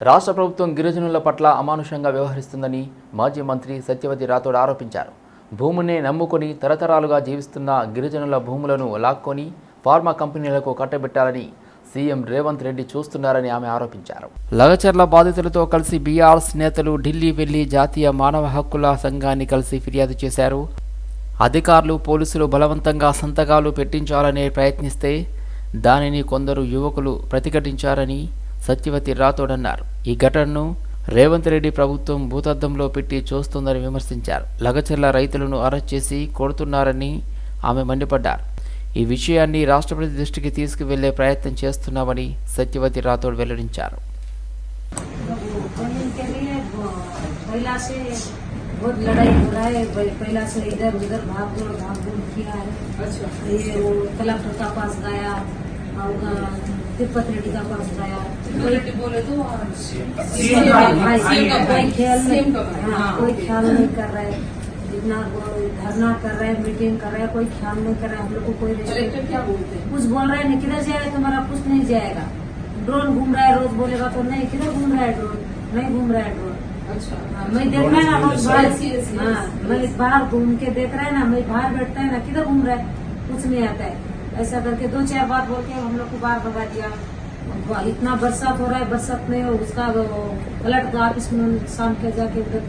రాష్ట్ర ప్రభుత్వం గిరిజనుల పట్ల అమానుషంగా వ్యవహరిస్తుందని మాజీ మంత్రి సత్యవతి రాథోడ్ ఆరోపించారు. భూమిని నమ్ముకొని తరతరాలుగా జీవిస్తున్న గిరిజనుల భూములను లాక్కొని ఫార్మా కంపెనీలకు కట్టబెట్టాలని సీఎం రేవంత్ రెడ్డి చూస్తున్నారని ఆమె ఆరోపించారు. లగచర్ల బాధితులతో కలిసి బీఆర్ఎస్ నేతలు ఢిల్లీ వెళ్ళి జాతీయ మానవ హక్కుల సంఘాన్ని కలిసి ఫిర్యాదు చేశారు. అధికారులు పోలీసులు బలవంతంగా సంతకాలు పెట్టించాలనే ప్రయత్నిస్తే దానిని కొందరు యువకులు ప్రతిఘటించారని సత్యవతి రాథోడ్ అన్నారు ఈ ఘటనను రేవంత్ రెడ్డి ప్రభుత్వం భూతద్దంలో పెట్టి చూస్తుందని విమర్శించారు లగచర్ల రైతులను అరెస్ట్ చేసి కొడుతున్నారని ఆమె మండిపడ్డారు ఈ విషయాన్ని రాష్ట్రపతి దృష్టికి తీసుకువెళ్లే ప్రయత్నం చేస్తున్నామని సత్యవతి రాథోడ్ వెల్లడించారు जमीन के लिए वो पहला से बहुत लड़ाई हो रहा है पह- पहला से इधर उधर भाग दौड़ भाग दौड़ किया है अच्छा ये वो कलेक्टर का पास गया और तिरुपति रेड्डी का पास बोले तो कोई ख्याल नहीं हाँ, हाँ। कोई ख्याल नहीं कर रहा है। इतना धरना कर रहे हैं मीटिंग कर रहे हैं कोई ख्याल नहीं कर रहा है। हम लोग को कोई कलेक्टर क्या बोलते हैं? कुछ बोल रहे हैं किधर जाएगा तुम्हारा? कुछ नहीं जाएगा। ड्रोन घूम रहा है रोज बोलेगा तो नहीं किधर घूम रहा है ड्रोन नहीं घूम रहा है ड्रोन अच्छा। हाँ, मैं देख रहा है ना रोज बाहर. हाँ, मैं बाहर घूम के देख रहा है ना मैं बाहर बैठता है ना किधर घूम रहा है? कुछ नहीं आता है। ऐसा करके दो चार बार बोल के हम लोग को बाहर भगा दिया अब इतना बरसात हो रहा है बरसात में उसका वो कलेक्टर का ऑफिस में शाम के जाके ये उधर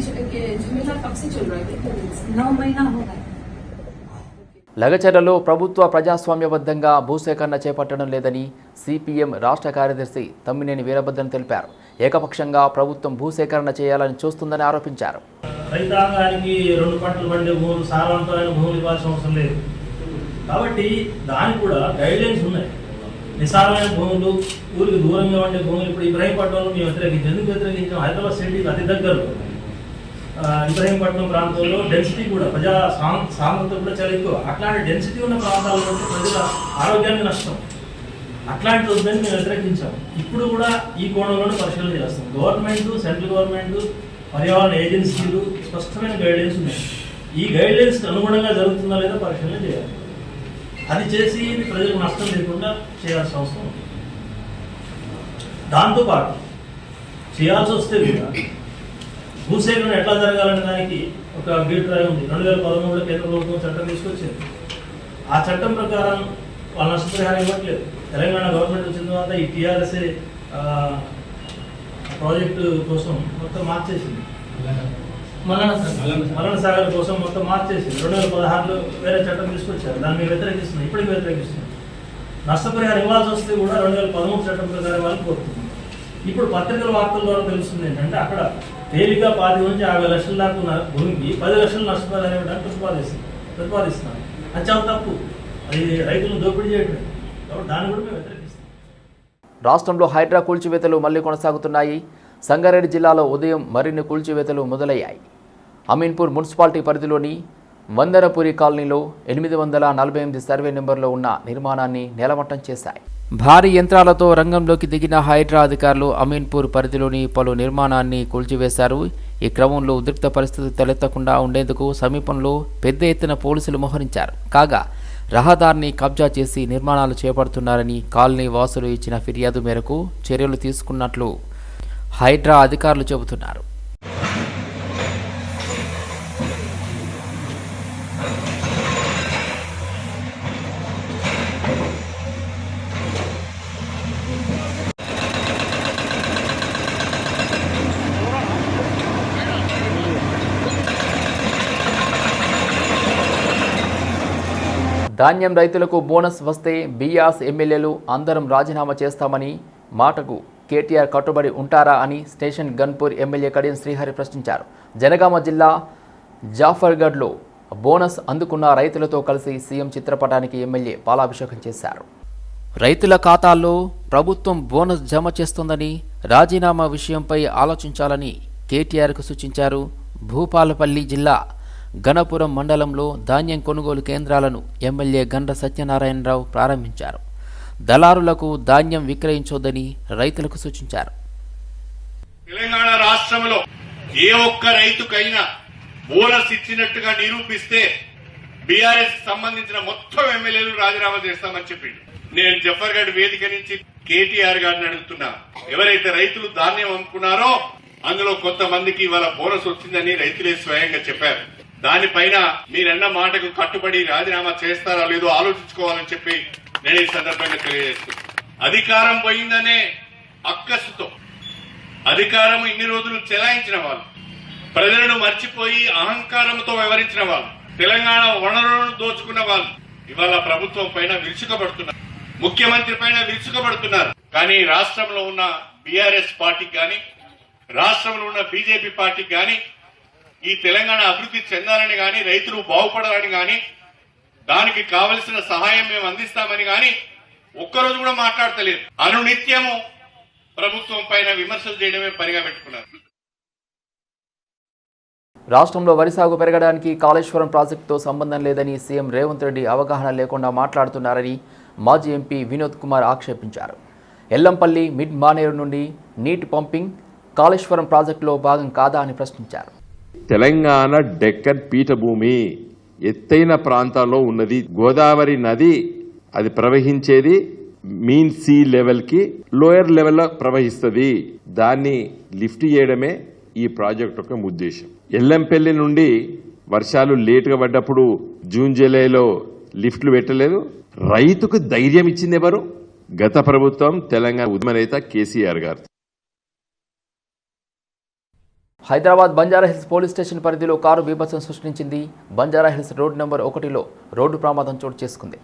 ज- ये झमेला कब से चल रहा है कितने दिन से नौ महीना हो गया లగచర్లలో ప్రభుత్వ ప్రజాస్వామ్యబద్ధంగా భూసేకరణ చేపట్టడం లేదని సిపిఎం రాష్ట్ర కార్యదర్శి తమ్మినేని వీరభద్రన్ తెలిపారు ఏకపక్షంగా ప్రభుత్వం భూసేకరణ చేయాలని చూస్తుందని ఆరోపించారు రైతాంగానికి రెండు పంటలు పండే భూములు సారవంతమైన భూములు ఇవ్వాల్సిన అవసరం లేదు కాబట్టి దానికి కూడా గైడ్లైన్స్ ఉన్నాయి. నిసారమైన భూములు ఊరికి దూరంగా ఉండే భూములు ఇప్పుడు ఇబ్రహీంపట్నంలో మేము వ్యతిరేకించాం. ఎందుకు వ్యతిరేకించాం? హైదరాబాద్ సిటీకి అతి దగ్గరలో ఇబ్రహీంపట్నం ప్రాంతంలో డెన్సిటీ కూడా ప్రజా సాం- సాంద్రత కూడా చాలా ఎక్కువ. అట్లాంటి డెన్సిటీ ఉన్న ప్రాంతాల్లో ప్రజల ఆరోగ్యానికి నష్టం. అట్లాంటి వద్దని మేము వ్యతిరేకించాం. ఇప్పుడు కూడా ఈ కోణంలోనే పరిశీలన చేస్తాం. గవర్నమెంట్ సెంట్రల్ గవర్నమెంట్ పర్యావరణ ఏజెన్సీలు స్పష్టమైన గైడ్లైన్స్ ఉన్నాయి. ఈ గైడ్లైన్స్ అనుగుణంగా జరుగుతుందా లేదా పరిశీలన చేయాలి. అది చేసి ప్రజలకు నష్టం లేకుండా చేయాల్సిన అవసరం ఉంది. దాంతోపాటు చేయాల్సి వస్తే కూడా భూసేకరణ ఎట్లా జరగాలనే దానికి ఒక అభ్యర్థి ఉంది. రెండు వేల పదమూడులో కేంద్ర ప్రభుత్వం చట్టం తీసుకొచ్చింది. ఆ చట్టం ప్రకారం వాళ్ళ నష్టపరిహారం ఇవ్వట్లేదు. తెలంగాణ గవర్నమెంట్ వచ్చిన తర్వాత ఈ టీఆర్ఎస్ఏ ప్రాజెక్టు కోసం మొత్తం మార్చేసింది. మరణ మరణ సాగర్ కోసం మొత్తం మార్చేసింది రెండు వేల పదహారులో వేరే చట్టం తీసుకొచ్చారు. దాన్ని మేము వ్యతిరేకిస్తున్నాం. ఇప్పటికీ వ్యతిరేకిస్తున్నాం. నష్టపరిహారం ఇవ్వాల్సి వస్తే కూడా రెండు వేల పదమూడు చట్టం ప్రకారం వాళ్ళకి కోరుతుంది ఇప్పుడు పత్రికల వార్తల ద్వారా తెలుస్తుంది ఏంటంటే అక్కడ తేలిక పాతి నుంచి యాభై లక్షల దాకా ఉన్న భూమికి పది లక్షలు నష్టపరిహారం ఇవ్వడానికి ప్రతిపాదిస్తుంది. ప్రతిపాదిస్తున్నాం అది చాలా తప్పు. అది రైతులను దోపిడీ చేయడం కాబట్టి దాన్ని కూడా మేము వ్యతిరేకిస్తాం రాష్ట్రంలో హైడ్రా కూల్చివేతలు మళ్ళీ కొనసాగుతున్నాయి. సంగారెడ్డి జిల్లాలో ఉదయం మరిన్ని కూల్చివేతలు మొదలయ్యాయి. అమీన్పూర్ మున్సిపాలిటీ పరిధిలోని వందరపురి కాలనీలో ఎనిమిది వందల నలభై ఎనిమిది సర్వే నెంబర్లో ఉన్న నిర్మాణాన్ని నేలమట్టం చేశాయి. భారీ యంత్రాలతో రంగంలోకి దిగిన హైడ్రా అధికారులు అమీన్పూర్ పరిధిలోని పలు నిర్మాణాన్ని కూల్చివేశారు. ఈ క్రమంలో ఉద్రిక్త పరిస్థితి తలెత్తకుండా ఉండేందుకు సమీపంలో పెద్ద ఎత్తున పోలీసులు మోహరించారు. కాగా రహదారిని కబ్జా చేసి నిర్మాణాలు చేపడుతున్నారని కాలనీ వాసులు ఇచ్చిన ఫిర్యాదు మేరకు చర్యలు తీసుకున్నట్లు హైడ్రా అధికారులు చెబుతున్నారు. ధాన్యం రైతులకు బోనస్ వస్తే బీఆర్స్ ఎమ్మెల్యేలు అందరం రాజీనామా చేస్తామని మాటకు కేటీఆర్ కట్టుబడి ఉంటారా అని స్టేషన్ గన్పూర్ ఎమ్మెల్యే కడియం శ్రీహరి ప్రశ్నించారు. జనగామ జిల్లా జాఫర్గఢ్లో బోనస్ అందుకున్న రైతులతో కలిసి సీఎం చిత్రపటానికి ఎమ్మెల్యే పాలాభిషేకం చేశారు. రైతుల ఖాతాల్లో ప్రభుత్వం బోనస్ జమ చేస్తుందని రాజీనామా విషయంపై ఆలోచించాలని కేటీఆర్కు సూచించారు భూపాలపల్లి జిల్లా గణపురం మండలంలో ధాన్యం కొనుగోలు కేంద్రాలను ఎమ్మెల్యే గండ్ర సత్యనారాయణరావు ప్రారంభించారు. దళారులకు ధాన్యం విక్రయించొద్దని రైతులకు సూచించారు. తెలంగాణ రాష్ట్రంలో ఏ ఒక్క రైతుకైనా బోనస్ ఇచ్చినట్టుగా నిరూపిస్తే బీఆర్ఎస్ సంబంధించిన మొత్తం ఎమ్మెల్యేలు రాజీనామా చేస్తామని చెప్పిండు. నేను జఫర్గఢ్ వేదిక నుంచి కేటీఆర్ గారిని అడుగుతున్నా ఎవరైతే రైతులు ధాన్యం అమ్ముకున్నారో అందులో కొంతమందికి ఇవాళ బోనస్ వచ్చిందని రైతులే స్వయంగా చెప్పారు. దానిపైన మీరన్న మాటకు కట్టుబడి రాజీనామా చేస్తారా లేదో ఆలోచించుకోవాలని చెప్పి నేను ఈ సందర్భంగా తెలియజేస్తున్నాను. అధికారం పోయిందనే అక్కసుతో అధికారం ఇన్ని రోజులు చెలాయించిన వాళ్ళు ప్రజలను మర్చిపోయి అహంకారంతో వ్యవహరించిన వాళ్ళు తెలంగాణ వనరులను దోచుకున్న వాళ్ళు ఇవాళ ప్రభుత్వం పైన విరుచుకబడుతున్నారు. ముఖ్యమంత్రి పైన విరుచుకబడుతున్నారు. కానీ రాష్ట్రంలో ఉన్న బీఆర్ఎస్ పార్టీకి కానీ రాష్ట్రంలో ఉన్న బీజేపీ పార్టీకి కానీ ఈ తెలంగాణ అభివృద్ధి చెందాలని కానీ రైతులు బాగుపడాలని కానీ దానికి కావలసిన సహాయం మేము అందిస్తామని కానీ ఒక్కరోజు కూడా మాట్లాడతలేదు. అనునిత్యము ప్రభుత్వం పైన విమర్శలు చేయడమే పనిగా పెట్టుకున్నారు. రాష్ట్రంలో వరి సాగు పెరగడానికి కాళేశ్వరం ప్రాజెక్టుతో సంబంధం లేదని సీఎం రేవంత్ రెడ్డి అవగాహన లేకుండా మాట్లాడుతున్నారని మాజీ ఎంపీ వినోద్ కుమార్ ఆక్షేపించారు. ఎల్లంపల్లి మిడ్ మానేరు నుండి నీటి పంపింగ్ కాళేశ్వరం ప్రాజెక్టులో భాగం కాదా అని ప్రశ్నించారు. తెలంగాణ డెక్కన్ పీఠభూమి ఎత్తైన ప్రాంతాల్లో ఉన్నది. గోదావరి నది అది ప్రవహించేది మీన్ సీ లెవెల్కి లోయర్ లెవెల్లో ప్రవహిస్తుంది. దాన్ని లిఫ్ట్ చేయడమే ఈ ప్రాజెక్ట్ యొక్క ఉద్దేశం. ఎల్లంపల్లి నుండి వర్షాలు లేటుగా పడ్డప్పుడు జూన్ జూలైలో లిఫ్ట్లు పెట్టలేదు. రైతుకు ధైర్యం ఇచ్చింది ఎవరు? గత ప్రభుత్వం తెలంగాణ ఉద్యమ నేత కేసీఆర్ గారు. హైదరాబాద్ బంజారాహిల్స్ పోలీస్ స్టేషన్ పరిధిలో కారు బీభత్సం సృష్టించింది. బంజారాహిల్స్ రోడ్ నెంబర్ ఒకటిలో రోడ్డు ప్రమాదం చోటు చేసుకుంది.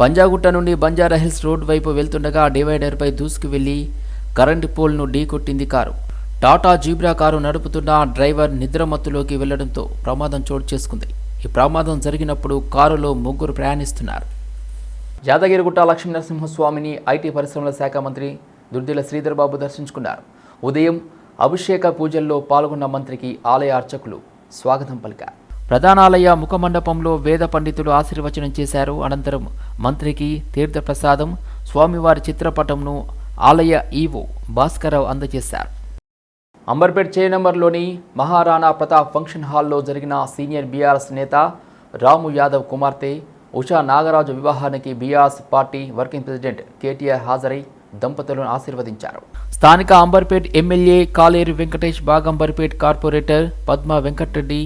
పంజాగుట్ట నుండి బంజారాహిల్స్ రోడ్ వైపు వెళ్తుండగా డివైడర్పై దూసుకు వెళ్ళి కరెంటు పోల్ను ఢీకొట్టింది కారు. టాటా జీబ్రా కారు నడుపుతున్న డ్రైవర్ నిద్రమత్తులోకి వెళ్ళడంతో ప్రమాదం చోటు చేసుకుంది. ఈ ప్రమాదం జరిగినప్పుడు కారులో ముగ్గురు ప్రయాణిస్తున్నారు. యాదగిరిగుట్ట లక్ష్మీ నరసింహస్వామిని ఐటీ పరిశ్రమల శాఖ మంత్రి దుర్దిల శ్రీధర్బాబు దర్శించుకున్నారు. ఉదయం అభిషేక పూజల్లో పాల్గొన్న మంత్రికి ఆలయ అర్చకులు స్వాగతం పలికారు. ప్రధానాలయ ముఖమండపంలో వేద పండితులు ఆశీర్వచనం చేశారు. అనంతరం మంత్రికి తీర్థప్రసాదం స్వామివారి చిత్రపటంను ఆలయ ఈవో భాస్కరరావు అందజేశారు. అంబర్పేట్ చే నంబర్లోని మహారాణా ప్రతాప్ ఫంక్షన్ హాల్లో జరిగిన సీనియర్ బీఆర్ఎస్ నేత రాము యాదవ్ కుమార్తె ఉషా నాగరాజు వివాహానికి BRS party working president KTR హాజరై దంపతులను ఆశీర్వదించారు. స్థానిక Amberpet MLA Kaleru Venkatesh Baghamberpet corporator Padma Venkata Reddy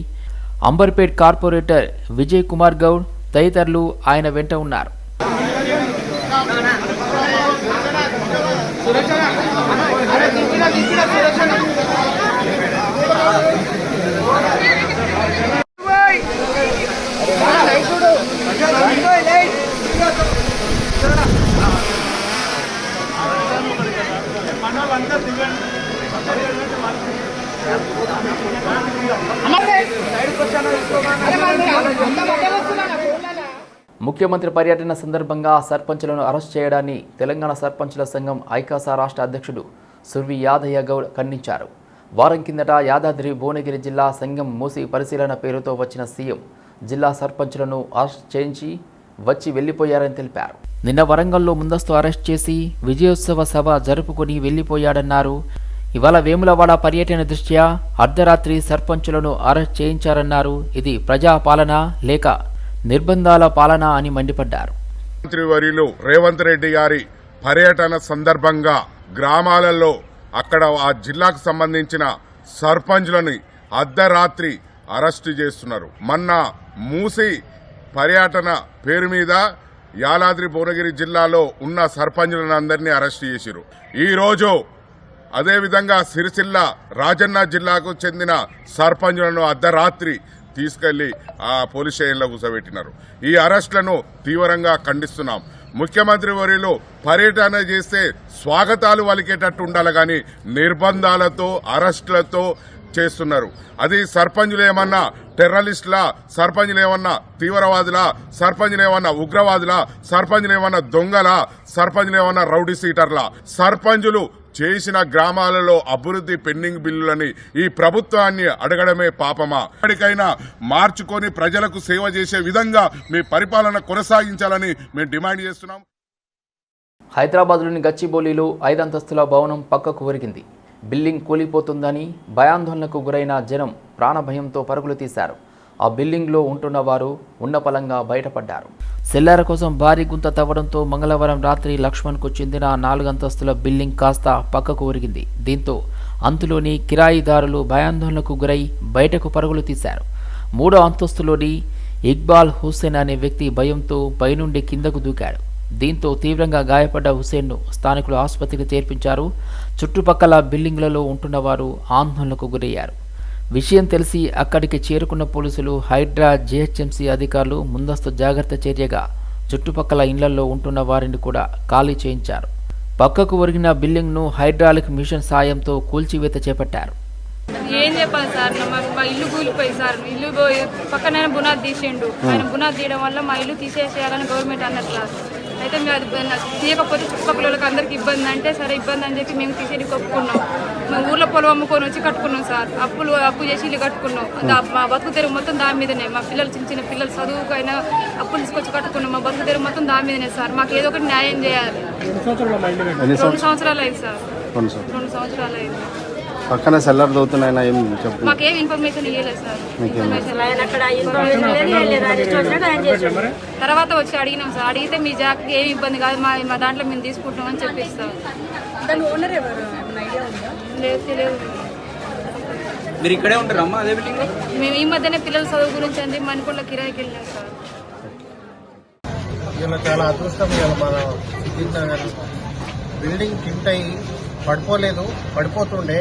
Amberpet corporator Vijay Kumar Goud తదితరులు ఆయన వెంట ఉన్నారు. ముఖ్యమంత్రి పర్యటన సందర్భంగా సర్పంచులను అరెస్ట్ చేయడాన్ని తెలంగాణ సర్పంచుల సంఘం ఐకాసా రాష్ట్ర అధ్యక్షుడు సుర్వి యాదయ్య గౌడ్ ఖండించారు. వారం కిందట యాదాద్రి భువనగిరి జిల్లా సంఘం మూసి పరిశీలన పేరుతో వచ్చిన సీఎం జిల్లా సర్పంచులను అరెస్ట్ చేయించి వచ్చి వెళ్ళిపోయారని తెలిపారు. నిన్న వరంగల్లో ముందస్తు అరెస్ట్ చేసి విజయోత్సవ సభ జరుపుకుని వెళ్ళిపోయాడన్నారు ఇవాళ వేములవాడ పర్యటన దృష్ట్యా అర్ధరాత్రి సర్పంచులను అరెస్ట్ చేయించారన్నారు. ఇది ప్రజా పాలన లేక నిర్బంధాల పాలన అని మండిపడ్డారు. మంత్రివర్యులు రేవంత్ రెడ్డి గారి పర్యటన సందర్భంగా గ్రామాలలో అక్కడ ఆ జిల్లాకు సంబంధించిన సర్పంచ్లని అర్ధరాత్రి అరెస్టు చేస్తున్నారు. మొన్న మూసి పర్యటన పేరు మీద యాలాద్రి భువనగిరి జిల్లాలో ఉన్న సర్పంచులను అందరినీ అరెస్ట్ చేశారు ఈ రోజు అదేవిధంగా సిరిసిల్ల రాజన్న జిల్లాకు చెందిన సర్పంచులను అర్ధరాత్రి తీసుకెళ్ళి ఆ పోలీస్ స్టేషన్లో కూర్చోబెట్టినారు. ఈ అరెస్టులను తీవ్రంగా ఖండిస్తున్నాం. ముఖ్యమంత్రి వర్యులు పర్యటన చేస్తే స్వాగతాలు వలికేటట్టు ఉండాలి కానీ నిర్బంధాలతో అరెస్టులతో చేస్తున్నారు. అది సర్పంచులు ఏమన్నా టెర్రరిస్టులా సర్పంచులు ఏమన్నా తీవ్రవాదుల సర్పంచులు ఏమన్నా ఉగ్రవాదుల సర్పంచులు ఏమన్నా దొంగలా సర్పంచులు ఏమన్నా రౌడీ సీటర్ల సర్పంచులు చేసిన గ్రామాలలో అభివృద్ధి పెండింగ్ బిల్లులని ఈ ప్రభుత్వాన్ని అడగడమే పాపమా? ఎప్పటికైనా మార్చుకొని ప్రజలకు సేవ చేసే విధంగా మీ పరిపాలన కొనసాగించాలని మేము డిమాండ్ చేస్తున్నాం. హైదరాబాద్లోని గచ్చిబౌలిలో ఐదంతస్తుల భవనం పక్కకు ఒరిగింది. బిల్డింగ్ కూలిపోతుందని భయాందోళనకు గురైన జనం ప్రాణభయంతో పరుగులు తీశారు. ఆ బిల్డింగ్లో ఉంటున్న వారు ఉన్నపలంగా బయటపడ్డారు. సెల్లార కోసం భారీ గుంత తవ్వడంతో మంగళవారం రాత్రి లక్ష్మణ్కు చెందిన నాలుగంతస్తుల బిల్డింగ్ కాస్త పక్కకు ఒరిగింది. దీంతో అంతులోని కిరాయిదారులు భయాందోళనకు గురై బయటకు పరుగులు తీశారు. మూడో అంతస్తులోని ఇక్బాల్ హుస్సేన్ అనే వ్యక్తి భయంతో పైనుండి కిందకు దూకాడు. దీంతో తీవ్రంగా గాయపడ్డ హుసేన్ను స్థానికులు ఆసుపత్రికి చేర్పించారు. చుట్టుపక్కల బిల్డింగ్లలో ఉంటున్న వారు ఆందోళనకు గురయ్యారు. విషయం తెలిసి అక్కడికి చేరుకున్న పోలీసులు హైడ్రా జీహెచ్ఎంసీ అధికారులు ముందస్తు జాగ్రత్త చర్యగా చుట్టుపక్కల ఇళ్ళలో ఉంటున్న వారిని కూడా ఖాళీ చేయించారు. పక్కకు ఒరిగిన బిల్డింగ్ను హైడ్రాలిక్ మిషన్ సాయంతో కూల్చివేత చేపట్టారు. ఏం చెప్పాలి సార్? మా ఇల్లు కూలిపోయి సార్. ఇల్లు పక్కన బునాది తీసిండు. ఆయన బునాది తీయడం వల్ల మా ఇల్లు తీసేసేయాలని గవర్నమెంట్ అన్నట్లా అయితే మేము అది తీయకపోతే చుట్టుపక్కల వాళ్ళకి అందరికి ఇబ్బంది అంటే సరే ఇబ్బంది అని చెప్పి మేము తీసేది ఒప్పుకున్నాం మేము ఊర్లో పొలం అమ్ముకొని వచ్చి కట్టుకున్నాం సార్. అప్పులు అప్పు చేసి ఇల్లు కట్టుకున్నాం. దా- మా బతుకు తెరువు మొత్తం దాని మీదనే. మా పిల్లలు చిన్న చిన్న పిల్లలు చదువుకైనా అప్పులు తీసుకొచ్చి కట్టుకున్నాం. మా బతుకు తెరువు మొత్తం దాని మీదనే సార్. మాకు ఏదో ఒకటి న్యాయం చేయాలి. రెండు సంవత్సరాలు? అయింది సార్. రెండు సంవత్సరాలు. అయింది. పక్కన సెల్లర్ దవుతున్నాయన ఏం చెప్పు. మాకేం ఇన్ఫర్మేషన్ ఇవ్వలేదు సార్. ఇన్ఫర్మేషన్ తర్వాత వచ్చి అడిగినాం సార్. అడిగితే మీ జాక్కి ఏమి ఇబ్బంది కాదు. మా మా దాంట్లో మేము తీసుకుంటామని చెప్పిస్తాం. దాని ఓనర్ ఎవరు? లేదు తెలియదు. మీరు ఇక్కడే ఉంటారమ్మా అదే బిల్డింగ్ మేము ఈ మధ్యనే పిల్లల చదువు గురించి అంది మణికొండ కిరాయికి వెళ్ళినాం సార్. ఇలా చాలా అదృష్టం ఇవాళ మన నగర్. బిల్డింగ్ కింట్ అయ్యి పడిపోలేదు పడిపోతుండే.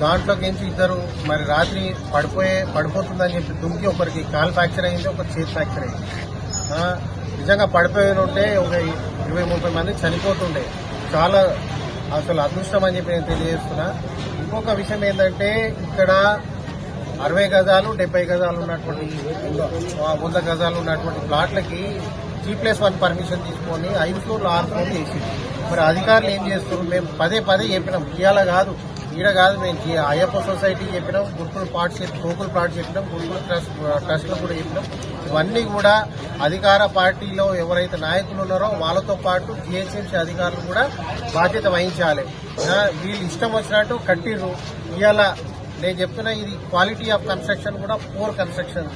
దాంట్లోకి నుంచి ఇద్దరు? మరి రాత్రి పడిపోయే పడిపోతుందని చెప్పి దుంకి ఒకరికి కాల్ ఫ్రాక్చర్ అయింది ఒకరి చేతి ఫ్రాక్చర్ అయింది. ఆ, నిజంగా పడిపోయి ఉంటే ఒక ఇరవై ముప్పై మంది చనిపోతుండే. చాలా అసలు అదృష్టం అని చెప్పి నేను తెలియజేస్తున్నా. ఇంకొక విషయం ఏంటంటే ఇక్కడ అరవై గజాలు డెబ్బై గజాలు ఉన్నటువంటి వంద గజాలు ఉన్నటువంటి ప్లాట్లకి జీ ప్లస్ వన్ పర్మిషన్ తీసుకొని ఐదు ఫ్లోర్లు ఆరు ఫ్లోర్లు వేసింది. మరి అధికారులు ఏం చేస్తున్నారు? మేము పదే పదే చెప్పినాం. ఇవాళ కాదు. ఈడ కాదు మేము అయ్యప్ప సొసైటీ చెప్పినాం గురుకుల పాట్ చెప్పి గోకుల్ పాట్ చెప్పినాం గురుకుల ట్రస్ట్ ట్రస్ట్లో కూడా చెప్పినాం. ఇవన్నీ కూడా అధికార పార్టీలో ఎవరైతే నాయకులు ఉన్నారో వాళ్ళతో పాటు జిహెచ్ఎంసీ అధికారులు కూడా బాధ్యత వహించాలి. వీళ్ళు ఇష్టం వచ్చినట్టు కట్టిర్రు. ఇవాళ నేను చెప్తున్నా ఇది క్వాలిటీ ఆఫ్ కన్స్ట్రక్షన్ కూడా పూర్ కన్స్ట్రక్షన్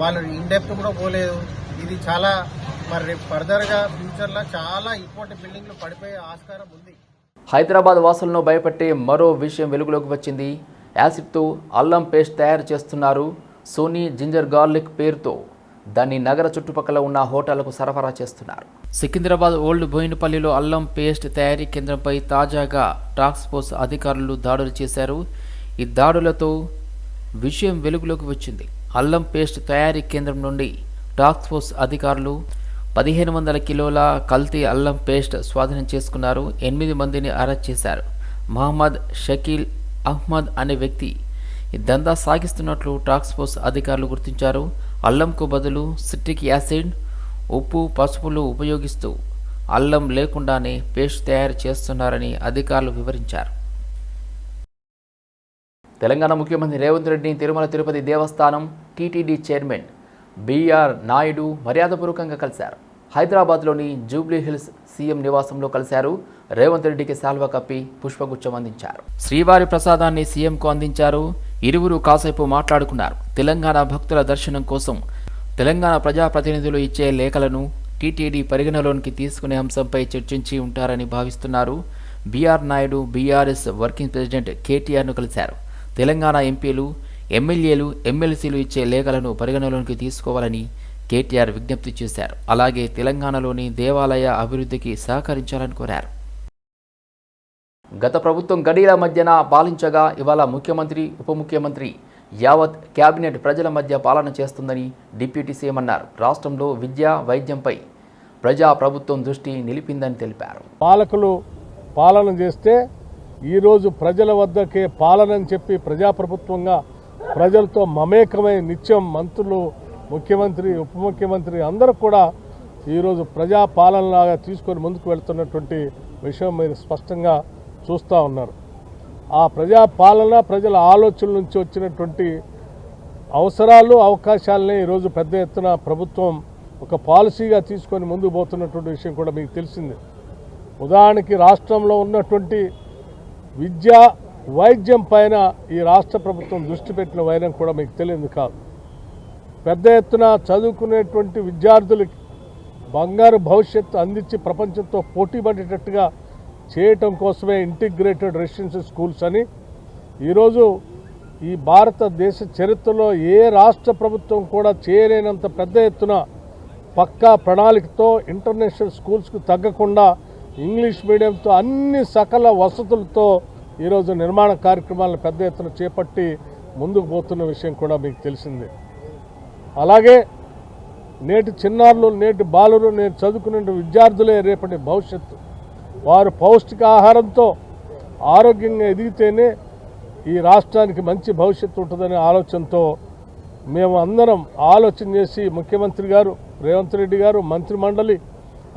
వాళ్ళు ఇండెప్త్ కూడా పోలేదు. ఇది చాలా మరి రేపు ఫర్దర్గా ఫ్యూచర్లో చాలా ఇంపార్టెంట్ బిల్డింగ్లు పడిపోయే ఆస్కారం ఉంది. హైదరాబాద్ వాసులను భయపెట్టే మరో విషయం వెలుగులోకి వచ్చింది. యాసిడ్తో అల్లం పేస్ట్ తయారు చేస్తున్నారు సోనీ జింజర్ గార్లిక్ పేరుతో. దాన్ని నగర చుట్టుపక్కల ఉన్న హోటళ్ళకు సరఫరా చేస్తున్నారు. సికింద్రాబాద్ ఓల్డ్ బోయినపల్లిలో అల్లం పేస్ట్ తయారీ కేంద్రంపై తాజాగా టాస్క్ ఫోర్స్ అధికారులు దాడులు చేశారు. ఈ దాడులతో విషయం వెలుగులోకి వచ్చింది. అల్లం పేస్ట్ తయారీ కేంద్రం నుండి టాస్క్ ఫోర్స్ అధికారులు పదిహేను వందల కిలోల కల్తీ అల్లం పేస్ట్ స్వాధీనం చేసుకున్నారు. ఎనిమిది మందిని అరెస్ట్ చేశారు. మహమ్మద్ షకీల్ అహ్మద్ అనే వ్యక్తి ఈ దందా సాగిస్తున్నట్లు టాస్క్ ఫోర్స్ అధికారులు గుర్తించారు. అల్లంకు బదులు సిట్రిక్ యాసిడ్ ఉప్పు పసుపులు ఉపయోగిస్తూ అల్లం లేకుండానే పేస్ట్ తయారు చేస్తున్నారని అధికారులు వివరించారు. తెలంగాణ ముఖ్యమంత్రి రేవంత్ రెడ్డి తిరుమల తిరుపతి దేవస్థానం టీటీడీ చైర్మన్ బీఆర్ నాయుడు మర్యాదపూర్వకంగా కలిశారు. హైదరాబాద్లోని జూబ్లీ హిల్స్ సీఎం నివాసంలో కలిశారు. రేవంత్ రెడ్డికి శాల్వా కప్పి పుష్పగుచ్చం అందించారు. శ్రీవారి ప్రసాదాన్ని సీఎంకు అందించారు. ఇరువురు కాసేపు మాట్లాడుకున్నారు. తెలంగాణ భక్తుల దర్శనం కోసం తెలంగాణ ప్రజాప్రతినిధులు ఇచ్చే లేఖలను టీటీడీ పరిగణలోనికి తీసుకునే అంశంపై చర్చించి ఉంటారని భావిస్తున్నారు. BR Naidu BRS working president కేటీఆర్ను కలిశారు. తెలంగాణ ఎంపీలు ఎమ్మెల్యేలు ఎమ్మెల్సీలు ఇచ్చే లేఖలను పరిగణలోకి తీసుకోవాలని కేటీఆర్ విజ్ఞప్తి చేశారు. అలాగే తెలంగాణలోని దేవాలయ అభివృద్ధికి సహకరించాలని కోరారు. గత ప్రభుత్వం గడియల మధ్యన పాలించగా ఇవాళ ముఖ్యమంత్రి ఉప ముఖ్యమంత్రి యావత్ కేబినెట్ ప్రజల మధ్య పాలన చేస్తుందని డిప్యూటీ సీఎం అన్నారు. రాష్ట్రంలో విద్య వైద్యంపై ప్రజా ప్రభుత్వం దృష్టి నిలిపిందని తెలిపారు. పాలకులు పాలన చేస్తే ఈరోజు ప్రజల వద్దకే పాలన అని చెప్పి ప్రజాప్రభుత్వంగా ప్రజలతో మమేకమై నిత్యం మంత్రులు ముఖ్యమంత్రి ఉప ముఖ్యమంత్రి అందరూ కూడా ఈరోజు ప్రజాపాలనలాగా తీసుకొని ముందుకు వెళ్తున్నటువంటి విషయం మీరు స్పష్టంగా చూస్తూ ఉన్నారు. ఆ ప్రజాపాలన ప్రజల ఆలోచనల నుంచి వచ్చినటువంటి అవసరాలు అవకాశాలని ఈరోజు పెద్ద ఎత్తున ప్రభుత్వం ఒక పాలసీగా తీసుకొని ముందుకు పోతున్నటువంటి విషయం కూడా మీకు తెలిసింది. ఉదాహరణకి రాష్ట్రంలో ఉన్నటువంటి విద్య వైద్యం పైన ఈ రాష్ట్ర ప్రభుత్వం దృష్టి పెట్టిన వైరం కూడా మీకు తెలియదు కాదు. పెద్ద ఎత్తున చదువుకునేటువంటి విద్యార్థులకి బంగారు భవిష్యత్తు అందించి ప్రపంచంతో పోటీ పడేటట్టుగా చేయటం కోసమే ఇంటిగ్రేటెడ్ రెసిడెన్షియల్ స్కూల్స్ అని. ఈరోజు ఈ భారతదేశ చరిత్రలో ఏ రాష్ట్ర ప్రభుత్వం కూడా చేయలేనంత పెద్ద ఎత్తున పక్కా ప్రణాళికతో ఇంటర్నేషనల్ స్కూల్స్కు తగ్గకుండా ఇంగ్లీష్ మీడియంతో అన్ని సకల వసతులతో ఈరోజు నిర్మాణ కార్యక్రమాలను పెద్ద ఎత్తున చేపట్టి ముందుకు పోతున్న విషయం కూడా మీకు తెలిసిందే. అలాగే నేటి చిన్నారులు నేటి బాలురు నేను చదువుకునే విద్యార్థులే రేపటి భవిష్యత్తు. వారు పౌష్టికాహారంతో ఆరోగ్యంగా ఎదిగితేనే ఈ రాష్ట్రానికి మంచి భవిష్యత్తు ఉంటుందనే ఆలోచనతో మేము అందరం ఆలోచన చేసి ముఖ్యమంత్రి గారు రేవంత్ రెడ్డి గారు మంత్రిమండలి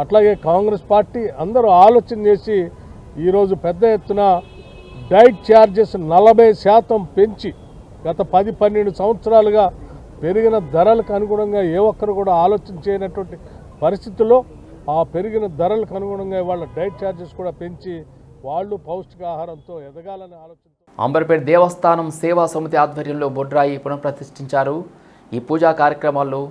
అట్లాగే కాంగ్రెస్ పార్టీ అందరూ ఆలోచన చేసి ఈరోజు పెద్ద ఎత్తున డైట్ ఛార్జెస్ నలభై శాతం పెంచి గత పది పన్నెండు సంవత్సరాలుగా పెరిగిన ధరలకు అనుగుణంగా ఏ ఒక్కరు కూడా ఆలోచన చేయనటువంటి పరిస్థితుల్లో ఆ పెరిగిన ధరలకు అనుగుణంగా వాళ్ళ డైట్ ఛార్జెస్ కూడా పెంచి వాళ్ళు పౌష్టికాహారంతో ఎదగాలని ఆలోచన అంబర్పేట దేవస్థానం సేవా సమితి ఆధ్వర్యంలో బొడ్రాయి పునఃప్రతిష్ఠించారు. ఈ పూజా కార్యక్రమాల్లో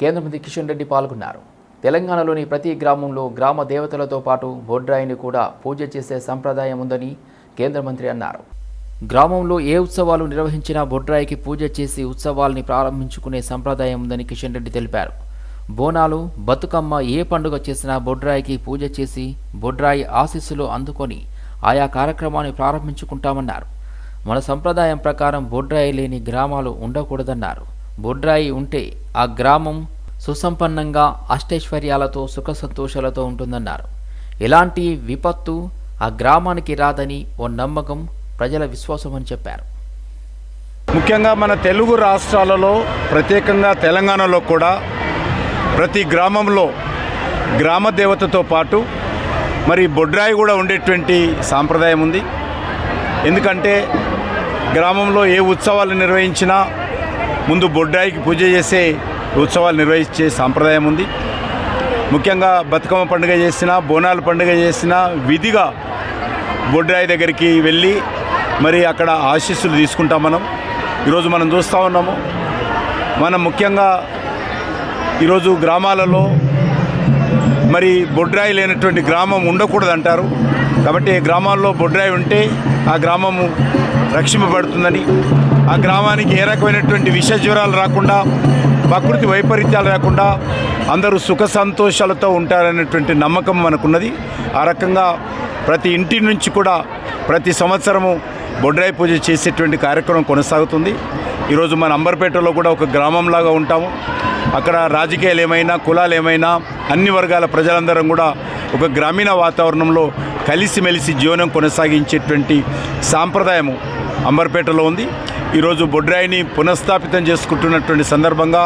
కేంద్ర మంత్రి కిషన్ రెడ్డి పాల్గొన్నారు. తెలంగాణలోని ప్రతి గ్రామంలో గ్రామ దేవతలతో పాటు బొడ్రాయిని కూడా పూజ చేసే సంప్రదాయం ఉందని కేంద్ర మంత్రి అన్నారు. గ్రామంలో ఏ ఉత్సవాలు నిర్వహించినా బొడ్రాయికి పూజ చేసి ఉత్సవాల్ని ప్రారంభించుకునే సంప్రదాయం ఉందని కిషన్ రెడ్డి తెలిపారు. బోనాలు బతుకమ్మ ఏ పండుగ చేసినా బొడ్రాయికి పూజ చేసి బొడ్రాయి ఆశీస్సులు అందుకొని ఆయా కార్యక్రమాన్ని ప్రారంభించుకుంటామన్నారు. మన సంప్రదాయం ప్రకారం బొడ్రాయి లేని గ్రామాలు ఉండకూడదన్నారు. బొడ్రాయి ఉంటే ఆ గ్రామం సుసంపన్నంగా అష్టైశ్వర్యాలతో సుఖ సంతోషాలతో ఉంటుందన్నారు. ఎలాంటి విపత్తు ఆ గ్రామానికి రాదని ఓ నమ్మకం ప్రజల విశ్వాసం అని చెప్పారు. ముఖ్యంగా మన తెలుగు రాష్ట్రాలలో ప్రత్యేకంగా తెలంగాణలో కూడా ప్రతి గ్రామంలో గ్రామ దేవతతో పాటు మరి బొడ్రాయి కూడా ఉండేటువంటి సాంప్రదాయం ఉంది. ఎందుకంటే గ్రామంలో ఏ ఉత్సవాలు నిర్వహించినా ముందు బొడ్రాయికి పూజ చేసే ఉత్సవాలు నిర్వహించే సాంప్రదాయం ఉంది. ముఖ్యంగా బతుకమ్మ పండుగ చేసిన బోనాల పండుగ చేసిన విధిగా బొడ్రాయి దగ్గరికి వెళ్ళి మరి అక్కడ ఆశీస్సులు తీసుకుంటాం మనం. ఈరోజు మనం చూస్తూ ఉన్నాము. మనం ముఖ్యంగా ఈరోజు గ్రామాలలో మరి బొడ్రాయి లేనటువంటి గ్రామం ఉండకూడదు అంటారు కాబట్టి గ్రామాల్లో బొడ్రాయి ఉంటే ఆ గ్రామము రక్షింపబడుతుందని ఆ గ్రామానికి ఏ రకమైనటువంటి విష జ్వరాలు రాకుండా ప్రకృతి వైపరీత్యాలు రాకుండా అందరూ సుఖ సంతోషాలతో ఉంటారనేటువంటి నమ్మకం మనకున్నది. ఆ రకంగా ప్రతి ఇంటి నుంచి కూడా ప్రతి సంవత్సరము బొడ్రాయి పూజ చేసేటువంటి కార్యక్రమం కొనసాగుతుంది. ఈరోజు మన అంబర్పేటలో కూడా ఒక గ్రామంలాగా ఉంటాము. అక్కడ రాజకీయాలు ఏమైనా కులాలు ఏమైనా అన్ని వర్గాల ప్రజలందరం కూడా ఒక గ్రామీణ వాతావరణంలో కలిసిమెలిసి జీవనం కొనసాగించేటువంటి సాంప్రదాయము. అంబర్పేటలో ఉంది. ఈరోజు బొడ్రాయిని పునఃస్థాపితం చేసుకుంటున్నటువంటి సందర్భంగా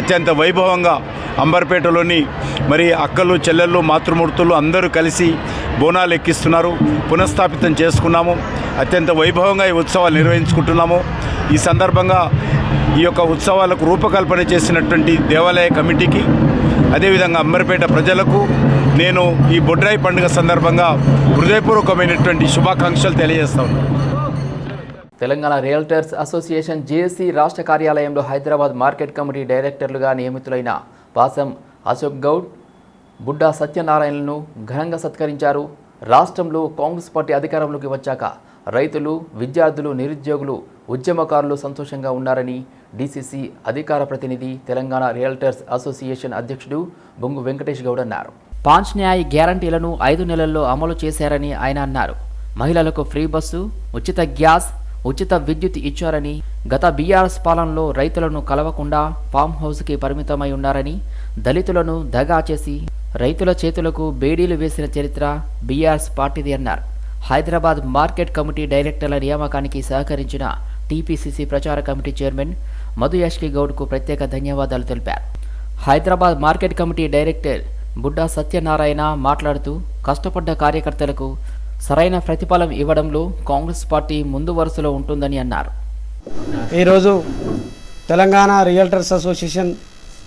అత్యంత వైభవంగా అంబర్పేటలోని మరి అక్కలు చెల్లెళ్ళు మాతృమూర్తులు అందరూ కలిసి బోనాలు ఎక్కిస్తున్నారు. పునఃస్థాపితం చేసుకున్నాము. అత్యంత వైభవంగా ఈ ఉత్సవాలు నిర్వహించుకుంటున్నాము. ఈ సందర్భంగా ఈ యొక్క ఉత్సవాలకు రూపకల్పన చేసినటువంటి దేవాలయ కమిటీకి అదేవిధంగా అంబర్పేట ప్రజలకు నేను ఈ బొడ్రాయి పండుగ సందర్భంగా హృదయపూర్వకమైనటువంటి శుభాకాంక్షలు తెలియజేస్తా ఉన్నాను. తెలంగాణ రియల్టర్స్ అసోసియేషన్ జేఏసీ రాష్ట్ర కార్యాలయంలో హైదరాబాద్ మార్కెట్ కమిటీ డైరెక్టర్లుగా నియమితులైన పాసం అశోక్ గౌడ్ బుడ్డా సత్యనారాయణను ఘనంగా సత్కరించారు. రాష్ట్రంలో కాంగ్రెస్ పార్టీ అధికారంలోకి వచ్చాక రైతులు విద్యార్థులు నిరుద్యోగులు ఉద్యమకారులు సంతోషంగా ఉన్నారని డీసీసీ అధికార ప్రతినిధి తెలంగాణ రియల్టర్స్ అసోసియేషన్ అధ్యక్షుడు బొంగు వెంకటేష్ గౌడ్ అన్నారు. పాంచ్ న్యాయ్ గ్యారంటీలను ఐదు నెలల్లో అమలు చేశారని ఆయన అన్నారు. మహిళలకు ఫ్రీ బస్సు ఉచిత గ్యాస్ ఉచిత విద్యుత్ ఇచ్చారని గత బీఆర్ఎస్ పాలనలో రైతులను కలవకుండా ఫామ్ హౌస్కి పరిమితమై ఉన్నారని దళితులను దగా చేసి రైతుల చేతులకు బేడీలు వేసిన చరిత్ర బీఆర్ఎస్ పార్టీది అన్నారు. హైదరాబాద్ మార్కెట్ కమిటీ డైరెక్టర్ల నియామకానికి సహకరించిన టీపీసీసీ ప్రచార కమిటీ చైర్మన్ మధు యాష్కి గౌడ్కు ప్రత్యేక ధన్యవాదాలు తెలిపారు. Hyderabad market committee director Budda Satyanarayana మాట్లాడుతూ కష్టపడ్డ కార్యకర్తలకు సరైన ప్రతిఫలం ఇవ్వడంలో కాంగ్రెస్ పార్టీ ముందు వరుసలో ఉంటుందని అన్నారు. ఈరోజు తెలంగాణ రియల్టర్స్ అసోసియేషన్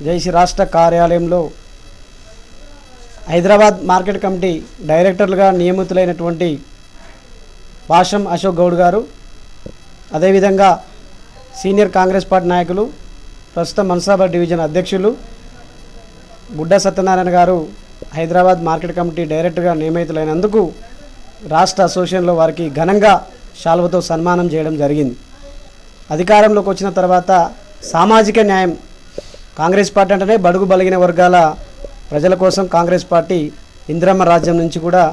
జైసి రాష్ట్ర కార్యాలయంలో హైదరాబాద్ మార్కెట్ కమిటీ డైరెక్టర్లుగా నియమితులైనటువంటి భాషం అశోక్ గౌడ్ గారు అదేవిధంగా సీనియర్ కాంగ్రెస్ పార్టీ నాయకులు ప్రస్తుతం మన్సాబాద్ డివిజన్ అధ్యక్షులు బుడ్డ సత్యనారాయణ గారు హైదరాబాద్ మార్కెట్ కమిటీ డైరెక్టర్గా నియమితులైనందుకు రాష్ట్ర అసోసియేషన్లో వారికి ఘనంగా శాలువతో సన్మానం చేయడం జరిగింది. అధికారంలోకి వచ్చిన తర్వాత సామాజిక న్యాయం కాంగ్రెస్ పార్టీ అంటేనే బడుగు బలిగిన వర్గాల ప్రజల కోసం కాంగ్రెస్ పార్టీ ఇందిరమ్మ రాజ్యం నుంచి కూడా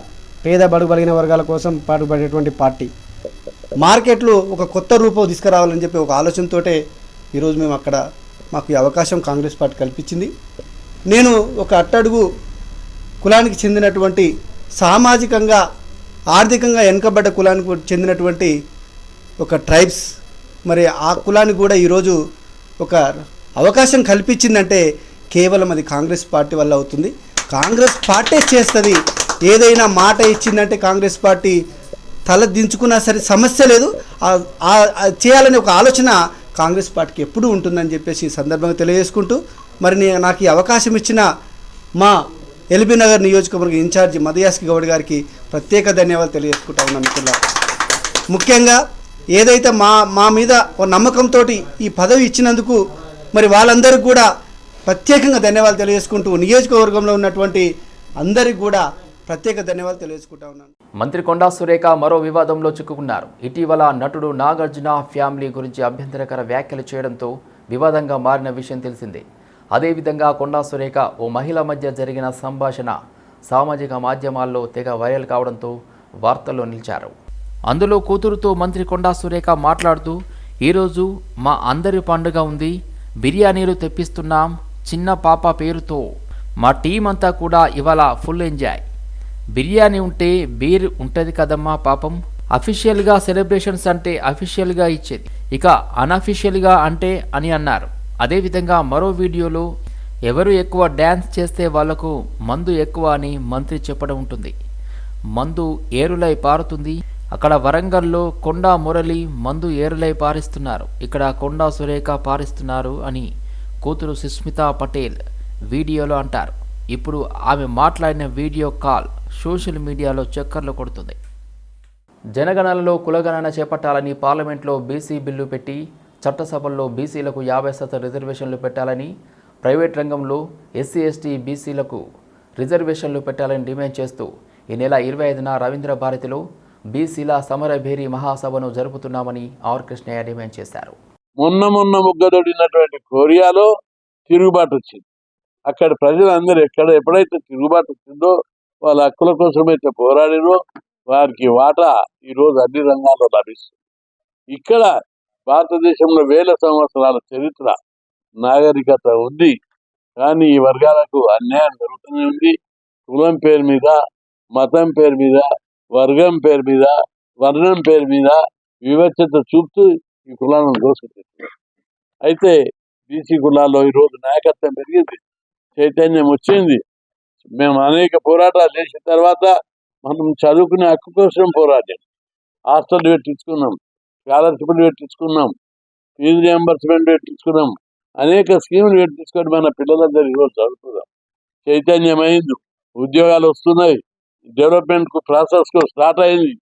పేద బడుగు బలిగిన వర్గాల కోసం పాటుపడేటువంటి పార్టీ. మార్కెట్లు ఒక కొత్త రూపం తీసుకురావాలని చెప్పి ఒక ఆలోచనతోటే ఈరోజు మేము అక్కడ మాకు ఈ అవకాశం కాంగ్రెస్ పార్టీ కల్పించింది. నేను ఒక అట్టడుగు కులానికి చెందినటువంటి సామాజికంగా ఆర్థికంగా వెనుకబడ్డ కులానికి చెందినటువంటి ఒక ట్రైబ్స్ మరి ఆ కులానికి కూడా ఈరోజు ఒక అవకాశం కల్పించిందంటే కేవలం అది కాంగ్రెస్ పార్టీ వల్ల అవుతుంది. కాంగ్రెస్ పార్టీ చేస్తుంది. ఏదైనా మాట ఇచ్చిందంటే కాంగ్రెస్ పార్టీ తల దించుకున్నా సరే సమస్య లేదు. చేయాలనే ఒక ఆలోచన కాంగ్రెస్ పార్టీకి ఎప్పుడు ఉంటుందని చెప్పేసి ఈ సందర్భంగా తెలియజేసుకుంటూ మరి నేను నాకు ఈ అవకాశం ఇచ్చిన మా ఎల్బీ నగర్ నియోజకవర్గ ఇన్ఛార్జి మదయాస్కి గౌడ్ గారికి ప్రత్యేక ధన్యవాదాలు తెలియజేసుకుంటా ఉన్నాను మిత్రులారా. ముఖ్యంగా ఏదైతే మా మా మీద ఒక నమ్మకంతో ఈ పదవి ఇచ్చినందుకు మరి వాళ్ళందరికీ కూడా ప్రత్యేకంగా ధన్యవాదాలు తెలియజేసుకుంటూ నియోజకవర్గంలో ఉన్నటువంటి అందరికీ కూడా ప్రత్యేక ధన్యవాదాలు తెలియజేసుకుంటా ఉన్నాను. మంత్రి కొండా సురేఖ మరో వివాదంలో చిక్కుకున్నారు. ఇటీవల నటుడు నాగార్జున ఫ్యామిలీ గురించి అభ్యంతరకర వ్యాఖ్యలు చేయడంతో వివాదంగా మారిన విషయం తెలిసిందే. అదేవిధంగా కొండా సురేఖ ఓ మహిళ మధ్య జరిగిన సంభాషణ సామాజిక మాధ్యమాల్లో తెగ వైరల్ కావడంతో వార్తల్లో నిలిచారు. అందులో కూతురుతో మంత్రి కొండా సురేఖ మాట్లాడుతూ ఈరోజు మా అందరి పండుగ ఉంది. బిర్యానీలు తెప్పిస్తున్నాం చిన్న పాప పేరుతో. మా టీం అంతా కూడా ఇవాళ ఫుల్ ఎంజాయ్. బిర్యానీ ఉంటే బీర్ ఉంటుంది కదమ్మా పాపం. అఫీషియల్గా సెలబ్రేషన్స్ అంటే అఫీషియల్గా ఇచ్చేది. ఇక అన్అఫీషియల్గా అంటే అని అన్నారు. అదేవిధంగా మరో వీడియోలో ఎవరు ఎక్కువ డ్యాన్స్ చేస్తే వాళ్ళకు మందు ఎక్కువ అని మంత్రి చెప్పడం ఉంటుంది. మందు ఏరులై పారుతుంది. అక్కడ వరంగల్లో కొండా మురళి మందు ఏరులై పారిస్తున్నారు. ఇక్కడ కొండా సురేఖ పారిస్తున్నారు అని కూతురు సుస్మితా పటేల్ వీడియోలో అంటారు. ఇప్పుడు ఆమె మాట్లాడిన వీడియో కాల్ సోషల్ మీడియాలో చక్కర్లు కొడుతుంది. జనగణనలో కులగణన చేపట్టాలని పార్లమెంట్లో బీసీ బిల్లు పెట్టి చట్టసభల్లో బీసీలకు యాభై శాతం రిజర్వేషన్లు పెట్టాలని ప్రైవేట్ రంగంలో ఎస్సీ ఎస్టీ బీసీలకు రిజర్వేషన్లు పెట్టాలని డిమాండ్ చేస్తూ ఈ నెల ఇరవై ఐదున రవీంద్ర భారతిలో బీసీల సమరభేరి మహాసభను జరుపుతున్నామని ఆర్ కృష్ణయ్య డిమాండ్ చేశారు. మొన్న మొన్న ముగ్గదొడినటువంటి కొరియాలో తిరుగుబాటు వచ్చింది. అక్కడ ప్రజలందరూ ఎక్కడ ఎప్పుడైతే తిరుగుబాటు వచ్చిందో వాళ్ళ హక్కుల కోసమైతే పోరాడినో వారికి వాటా ఈ రోజు అన్ని రంగాల్లో లభిస్తుంది. ఇక్కడ భారతదేశంలో వేల సంవత్సరాల చరిత్ర నాగరికత ఉంది. కానీ ఈ వర్గాలకు అన్యాయం జరుగుతూనే ఉంది. కులం పేరు మీద మతం పేరు మీద వర్గం పేరు మీద వర్ణం పేరు మీద వివక్షత చూపుతూ ఈ కులాలను దోసుకుంటుంది అయితే బీసీ కులాల్లో ఈరోజు నాయకత్వం పెరిగింది. చైతన్యం వచ్చింది. మేము అనేక పోరాటాలు చేసిన తర్వాత మనం చదువుకునే హక్కు కోసం పోరాటం హాస్టల్ పెట్టించుకున్నాం స్కాలర్షిప్లు పెట్టించుకున్నాం. Fee reimbursement పెట్టించుకున్నాం. అనేక స్కీములు పెట్టించుకొని మన పిల్లలందరూ ఈరోజు చదువుతున్నాం చైతన్యమైంది. ఉద్యోగాలు వస్తున్నాయి. డెవలప్మెంట్ ప్రాసెస్ స్టార్ట్ అయింది.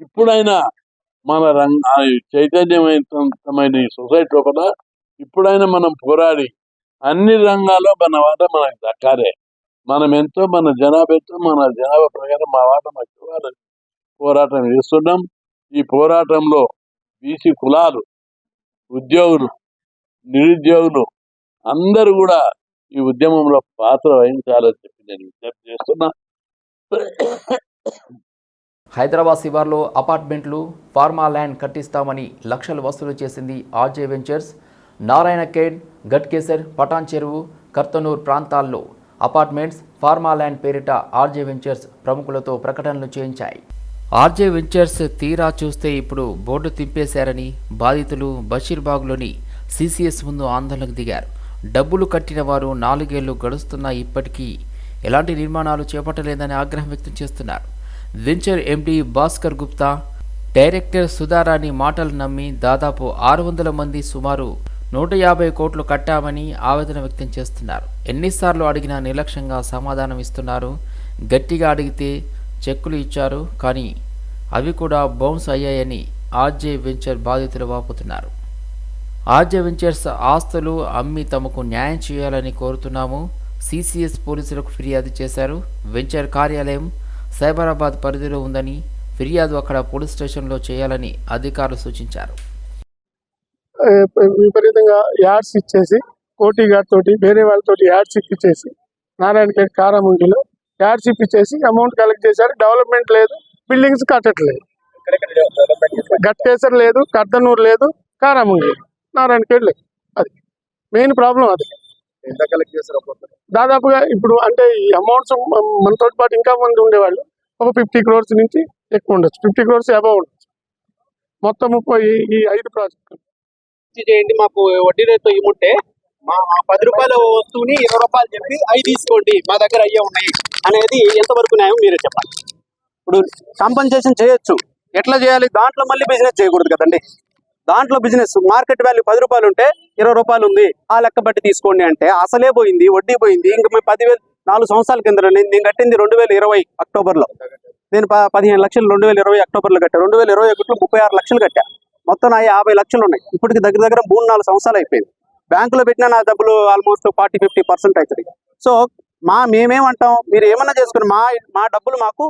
ఇప్పుడైనా మన రంగ చైతన్యమైన ఈ సొసైటీ లోపల ఇప్పుడైనా మనం పోరాడి అన్ని రంగాల్లో మన వాట మనకు దక్కాలే. మనం ఎంతో మన జనాభా ఎంతో మన జనాభా ప్రకారం మా వాట మాకు పోరాటం చేస్తున్నాం. ఈ పోరాటంలో బీసీ కులాలు ఉద్యోగులు నిరుద్యోగులు అందరూ కూడా ఈ ఉద్యమంలో పాత్ర వహించాలని చెప్పి నేను విజ్ఞప్తి చేస్తున్నా. హైదరాబాద్ శివార్లో అపార్ట్మెంట్లు ఫార్మా ల్యాండ్ కట్టిస్తామని లక్షలు వసూలు చేసింది RJ ventures. Narayankhed Ghatkesar Patancheru Kartanur ప్రాంతాల్లో అపార్ట్మెంట్స్ ఫార్మా ల్యాండ్ పేరిట ఆర్జే వెంచర్స్ ప్రముఖులతో ప్రకటనలు చేయించాయి. ఆర్జే వెంచర్స్ తీరా చూస్తే ఇప్పుడు బోర్డు తింపేశారని బాధితులు బషీర్బాగ్లోని సీసీఎస్ ముందు ఆందోళనకు దిగారు. డబ్బులు కట్టిన వారు నాలుగేళ్ళు గడుస్తున్నా ఇప్పటికీ ఎలాంటి నిర్మాణాలు చేపట్టలేదని ఆగ్రహం వ్యక్తం చేస్తున్నారు. Venture MD Bhaskar Gupta director Sudharani మాటలు నమ్మి దాదాపు ఆరు వందల మంది సుమారు నూట యాభై కోట్లు కట్టామని ఆవేదన వ్యక్తం చేస్తున్నారు. ఎన్నిసార్లు అడిగినా నిర్లక్ష్యంగా సమాధానం ఇస్తున్నారు. గట్టిగా అడిగితే చెక్కులు ఇచ్చారు కానీ అవి కూడా బౌన్స్ అయ్యాయని ఆర్జే వెంచర్ బాధితులు వాపుతున్నారు. ఆర్జే వెంచర్స్ ఆస్తులు అమ్మి తమకు న్యాయం చేయాలని కోరుతున్నాము. సిసిఎస్ పోలీసులకు ఫిర్యాదు చేశారు. వెంచర్ కార్యాలయం సైబరాబాద్ పరిధిలో ఉందని ఫిర్యాదు అక్కడ పోలీస్ స్టేషన్లో చేయాలని అధికారులు సూచించారు. విపరీతంగా యాడ్స్ ఇచ్చేసి కోటి గారితో వేరే వాళ్ళతో యాడ్స్ ఇచ్చేసి నారాయణఖేడ్ కారాముంగిలో యాడ్స్ ఇప్పించేసి అమౌంట్ కలెక్ట్ చేశారు. డెవలప్మెంట్ లేదు. బిల్డింగ్స్ కట్టట్లేదు. గట్కేసర్ లేదు. కద్దనూరు లేదు. కారాముంగి నారాయణఖేడ్ లేదు. అది మెయిన్ ప్రాబ్లం అది. దాదాపుగా ఇప్పుడు అంటే ఈ అమౌంట్స్ మనతో పాటు ఇంకా మంది ఉండేవాళ్ళు. ఒక ఫిఫ్టీ క్రోర్స్ నుంచి ఎక్కువ ఉండొచ్చు. ఫిఫ్టీ క్రోర్స్ అబౌవ్ ఉండొచ్చు. మొత్తం ముప్పై ఈ- ఐదు ప్రాజెక్టులు చేయండి. మాకు వడ్డీ రేటు ఇమ్ముంటే మా పది రూపాయల వస్తువుని ఇరవై రూపాయలు చెప్పి అవి తీసుకోండి మా దగ్గర అయ్యే ఉన్నాయి అనేది ఎంతవరకు న్యాయం మీరే చెప్పాలి. ఇప్పుడు కాంపన్సేషన్ చేయొచ్చు. ఎట్లా చేయాలి? దాంట్లో మళ్ళీ బిజినెస్ చేయకూడదు కదండి. దాంట్లో బిజినెస్ మార్కెట్ వాల్యూ పది రూపాయలు ఉంటే ఇరవై రూపాయలు ఉంది. ఆ లెక్క బట్టి తీసుకోండి అంటే అసలే పోయింది వడ్డీ పోయింది. ఇంకా మేము పదివేలు నాలుగు సంవత్సరాల కింద నేను నేను కట్టింది రెండు వేల ఇరవై అక్టోబర్లో. నేను ప- పదిహేను లక్షలు రెండు వేల ఇరవై అక్టోబర్లో కట్టా. రెండు వేల ఇరవై ఒకటిలో ముప్పై ఆరు లక్షలు కట్టా. మొత్తం నా యాభై లక్షలు ఉన్నాయి. ఇప్పటికి దగ్గర దగ్గర మూడు నాలుగు సంవత్సరాలు అయిపోయింది. బ్యాంకులో పెట్టిన నా డబ్బులు ఆల్మోస్ట్ ఫార్టీ ఫిఫ్టీ పర్సెంట్ అవుతుంది సో మా మేమేమంటాం మీరు ఏమన్నా చేసుకుని మా మా డబ్బులు మాకు